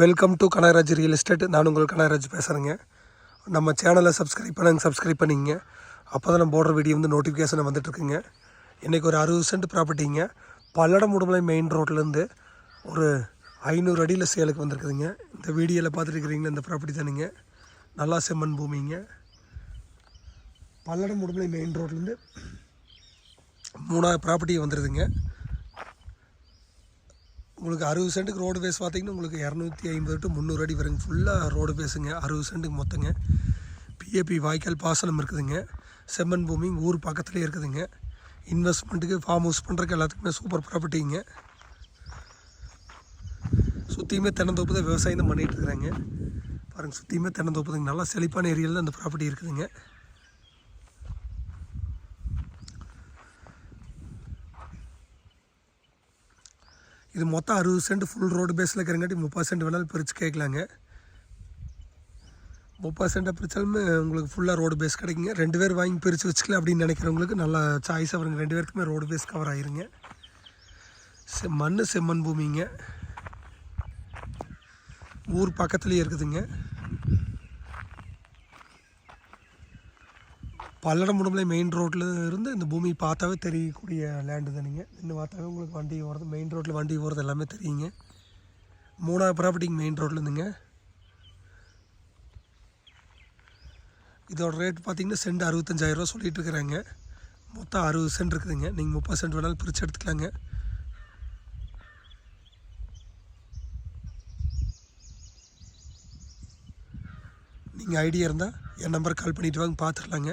Welcome to Kanagaraj real estate நான் உங்கள் கனகராஜ் பேசுகிறேங்க நம்ம சேனலை சப்ஸ்கிரைப் பண்ணுங்க சப்ஸ்கிரைப் பண்ணிங்க. அப்போ தான் நம்ம போடுற வீடியோ வந்து நோட்டிஃபிகேஷன் வந்துட்டுருக்குங்க. இன்றைக்கி ஒரு அறுபது சென்ட் ப்ராப்பர்ட்டிங்க பல்லடம் உடுமலை மெயின் ரோட்லேருந்து ஒரு ஐநூறு அடியில் சேலுக்கு வந்திருக்குதுங்க. இந்த வீடியோவில் பார்த்துருக்குறீங்களா இந்த ப்ராப்பர்ட்டி தானுங்க. நல்லா செம்மண் பூமிங்க. பல்லடம் உடுமலை மெயின் ரோட்லேருந்து மூணாவது ப்ராப்பர்ட்டி வந்துடுதுங்க உங்களுக்கு அறுபது சென்ட்டுக்கு ரோடு பேஸ் பார்த்தீங்கன்னா உங்களுக்கு இரநூத்தி ஐம்பது டு முந்நூறு அடி வருங்க. ஃபுல்லாக ரோடு பேஸுங்க அறுபது சென்ட்டுக்கு மொத்தங்க. பிஏபி வாய்க்கால் பாசனம் இருக்குதுங்க. செம்மண் பூமி ஊர் பக்கத்துலேயே இருக்குதுங்க. இன்வெஸ்ட்மெண்ட்டுக்கு ஃபார்ம் ஹவுஸ் பண்ணுறக்கு எல்லாத்துக்குமே சூப்பர் ப்ராப்பர்ட்டிங்க சுற்றியுமே தென்னந்தோப்பு தான் விவசாயம் தான் பண்ணிகிட்டு இருக்கிறாங்க. பாருங்கள் சுற்றியுமே தென்னந்தோப்புதுங்க நல்லா செழிப்பான ஏரியாவில் தான் அந்த ப்ராப்பர்ட்டி இருக்குதுங்க. இது மொத்தம் அறுபது சென்ட் ஃபுல் ரோடு பேஸில் இருக்கிறங்காட்டி முப்பது சென்ட் வேணாலும் பிரித்து கேட்கலாங்க. முப்பது சென்ட்டை பிரித்தாலுமே உங்களுக்கு ஃபுல்லாக ரோடு பேஸ் கிடைக்குங்க. ரெண்டு பேர் வாங்கி பிரித்து வச்சுக்கலாம் அப்படின்னு நினைக்கிறவங்களுக்கு நல்லா சாய்ஸாக வருங்க. ரெண்டு பேருக்குமே ரோடு பேஸ் கவர் ஆயிருங்க. செ மண் செம்மண் பூமிங்க. ஊர் பக்கத்துலேயே இருக்குதுங்க. பல்லடம் உடம்புல மெயின் ரோட்டில் இருந்து இந்த பூமி பார்த்தாவே தெரியக்கூடிய லேண்டு தானுங்க. இன்னும் பார்த்தாவே உங்களுக்கு வண்டி போகிறது மெயின் ரோட்டில் வண்டி போகிறது எல்லாமே தெரியுங்க. மூணாவது ப்ராப்பர்ட்டிங்க மெயின் ரோட்டில் இருந்துங்க. இதோட ரேட் பார்த்தீங்கன்னா சென்ட் அறுபத்தஞ்சாயிரரூவா சொல்லிட்டு இருக்கிறாங்க. மொத்தம் அறுபது சென்ட் இருக்குதுங்க. நீங்கள் முப்பது சென்ட் வேணாலும் பிரித்து எடுத்துக்கலாங்க. நீங்கள் ஐடியா இருந்தால் என் நம்பர் கால் பண்ணிவிட்டு வாங்க பார்த்துடலாங்க